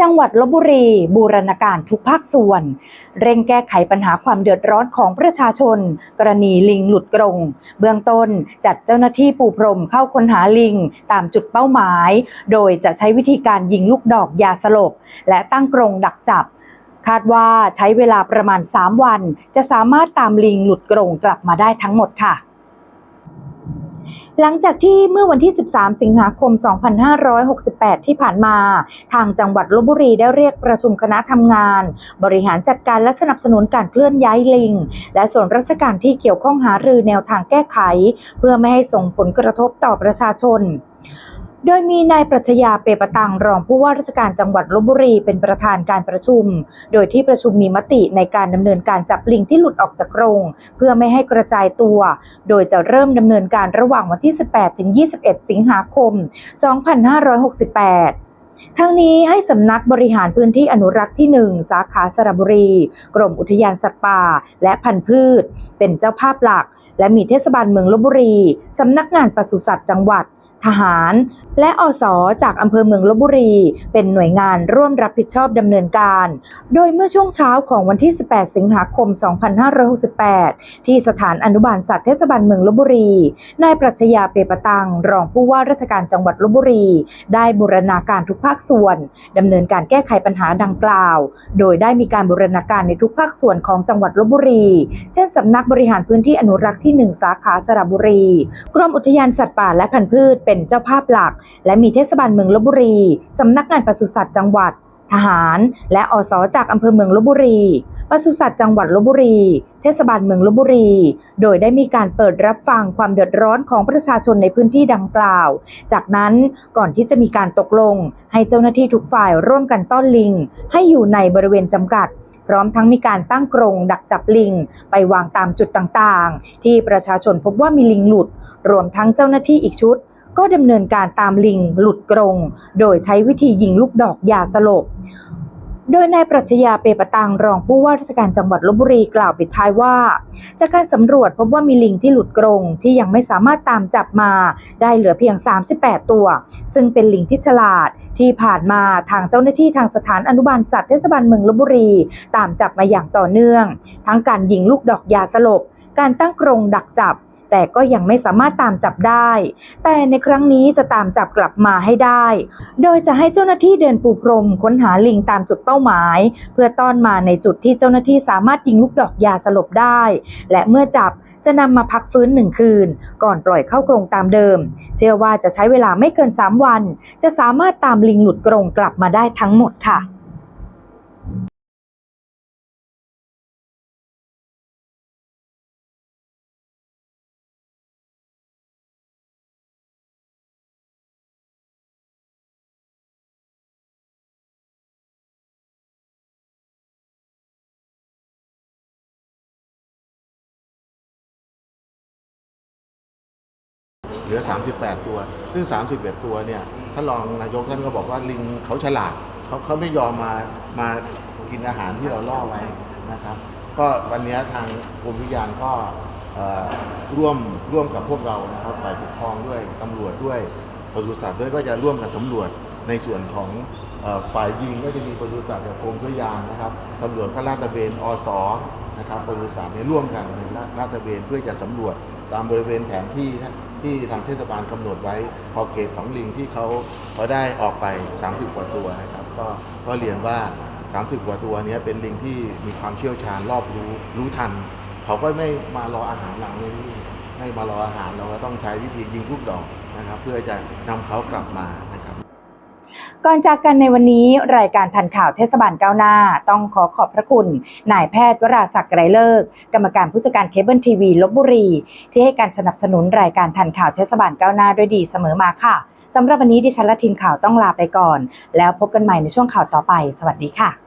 จังหวัดลบบุรี บูรณาการทุกภาคส่วน เร่งแก้ไขปัญหาความเดือดร้อนของประชาชน กรณีลิงหลุดกรง เบื้องต้นจัดเจ้าหน้าที่ปูพรมเข้าค้นหาลิงตามจุดเป้าหมาย โดยจะใช้วิธีการยิงลูกดอกยาสลบ และตั้งกรงดักจับคาดว่าใช้เวลาประมาณ 3 วัน จะสามารถตามลิงหลุดกรงกลับมาได้ทั้งหมดค่ะ หลังจากที่เมื่อวันที่ 13 สิงหาคม 2568 ที่ผ่านมา ทางจังหวัดลบบุรีได้เรียกประชุมคณะทำงาน บริหารจัดการและสนับสนุนการเคลื่อนย้ายลิง และส่วนราชการที่เกี่ยวข้องหารือแนวทางแก้ไข เพื่อไม่ให้ส่งผลกระทบต่อประชาชน โดยมีนายปรัชญาเปรปตังรองผู้ว่าราชการจังหวัดลบบุรีเป็นประธานการประชุม โดยที่ประชุมมีมติในการดำเนินการจับลิงที่หลุดออกจากกรงเพื่อไม่ให้กระจายตัว โดยจะเริ่มดำเนินการระหว่างวันที่ 18 ถึง 21 สิงหาคม 2568ทั้งนี้ให้สำนักบริหารพื้นที่อนุรักษ์ที่ 1 สาขาสระบุรี กรมอุทยานสัตว์ป่า และพันธุ์พืช เป็นเจ้าภาพหลัก และมีเทศบาลเมืองลบบุรี สำนักงานปศุสัตว์จังหวัด ทหาร และอสจากอำเภอเมืองลบบุรี เป็นหน่วยงานร่วมรับผิดชอบดำเนินการ โดยเมื่อช่วงเช้าของวันที่ 18 สิงหาคม 2568 ที่สถานอนุบาลสัตว์เทศบาลเมืองลบบุรี นายปรัชญาเปปตัง รองผู้ว่าราชการจังหวัดลบบุรี ได้บูรณาการทุกภาคส่วนดำเนินการแก้ไขปัญหาดังกล่าว โดยได้มีการบูรณาการในทุกภาคส่วนของจังหวัดลบบุรี เช่นสำนักบริหารพื้นที่อนุรักษ์ที่ 1 สาขาสระบุรี กรมอุทยานสัตว์ป่าและพันธุ์พืชเป็นเจ้าภาพหลักและมีเทศบาลเมืองลบบุรี สำนักงานปศุสัตว์จังหวัด ทหาร และอสจากอำเภอเมืองลบบุรีปศุสัตว์จังหวัดลบบุรี เทศบาลเมืองลบบุรี โดยได้มีการเปิดรับฟังความเดือดร้อนของประชาชนในพื้นที่ดังกล่าว จากนั้นก่อนที่จะมีการตกลง ให้เจ้าหน้าที่ทุกฝ่ายร่วมกันต้อนลิง ให้อยู่ในบริเวณจำกัด พร้อมทั้งมีการตั้งกรงดักจับลิง ไปวางตามจุดต่างๆ ที่ประชาชนพบว่ามีลิงหลุด รวมทั้งเจ้าหน้าที่อีกชุด ก็ดำเนินการตามลิงหลุดกรง โดยใช้วิธียิงลูกดอกยาสลบ โดยนายปรัชญาเปปตังรองผู้ว่าราชการจังหวัดลบบุรีกล่าวปิดท้ายว่า จากการสำรวจพบว่ามีลิงที่หลุดกรงที่ยังไม่สามารถตามจับมา ได้เหลือเพียง 38 ตัว ซึ่งเป็นลิงที่ฉลาดที่ผ่านมาทางเจ้าหน้าที่ทางสถานอนุบาลสัตว์เทศบาลเมืองลบบุรี ตามจับมาอย่างต่อเนื่อง ทั้งการยิงลูกดอกยาสลบ การตั้งกรงดักจับ แต่ก็ยังไม่สามารถตามจับได้ แต่ในครั้งนี้จะตามจับกลับมาให้ได้ โดยจะให้เจ้าหน้าที่เดินปูพรมค้นหาลิงตามจุดเป้าหมาย เพื่อต้อนมาในจุดที่เจ้าหน้าที่สามารถยิงลูกดอกยาสลบได้ และเมื่อจับจะนำมาพักฟื้นหนึ่งคืน ก่อนปล่อยเข้ากรงตามเดิม เชื่อว่าจะใช้เวลาไม่เกิน 3 วัน จะสามารถตามลิงหลุดกรงกลับมาได้ทั้งหมดค่ะ เหลือ 38 ตัว ซึ่ง 31 ตัวเนี่ยท่านรองนายกท่านก็บอกว่าลิงเขาฉลาดเขาเขาไม่ยอมมามากินอาหารที่เราล่อไว้นะครับ ก็วันนี้ทางกรมวิทยานก็ร่วมร่วมกับพวกเรานะครับฝ่ายปกครองด้วยตำรวจด้วยปศุสัตว์ด้วยก็จะร่วมกันสำรวจในส่วนของฝ่ายยิงก็จะมีปศุสัตว์กับกรมวิทยานนะครับตำรวจก็ลาดตระเวนอสนะครับปศุสัตว์เนี่ยร่วมกันในลาดตระเวนเพื่อจะสำรวจตามบริเวณแผนที่ ที่ทางเทศบาลกำหนดไว้ขอบเขตของลิงที่เขาเขาได้ออกไป 30 กว่าตัวนะครับ ก็ก็เรียนว่า 30 กว่าตัวเนี้ยเป็นลิงที่มีความเชี่ยวชาญรอบรู้รู้ทัน เขาก็ไม่มารออาหารหลังเลยไม่มารออาหารเราก็ต้องใช้วิธียิงลูกดอกนะครับ เพื่อจะนำเขากลับมา ก่อนจากกันในวันนี้รายการทันข่าวเทศบาลก้าวหน้า ต้องขอขอบพระคุณนายแพทย์วราศักดิ์ไกรเลิก กรรมการผู้จัดการเคเบิลทีวีลบบุรี ที่ให้การสนับสนุนรายการทันข่าวเทศบาลก้าวหน้าด้วยดีเสมอมาค่ะสำหรับวันนี้ดิฉันและทีมข่าวต้องลาไปก่อน แล้วพบกันใหม่ในช่วงข่าวต่อไป สวัสดีค่ะ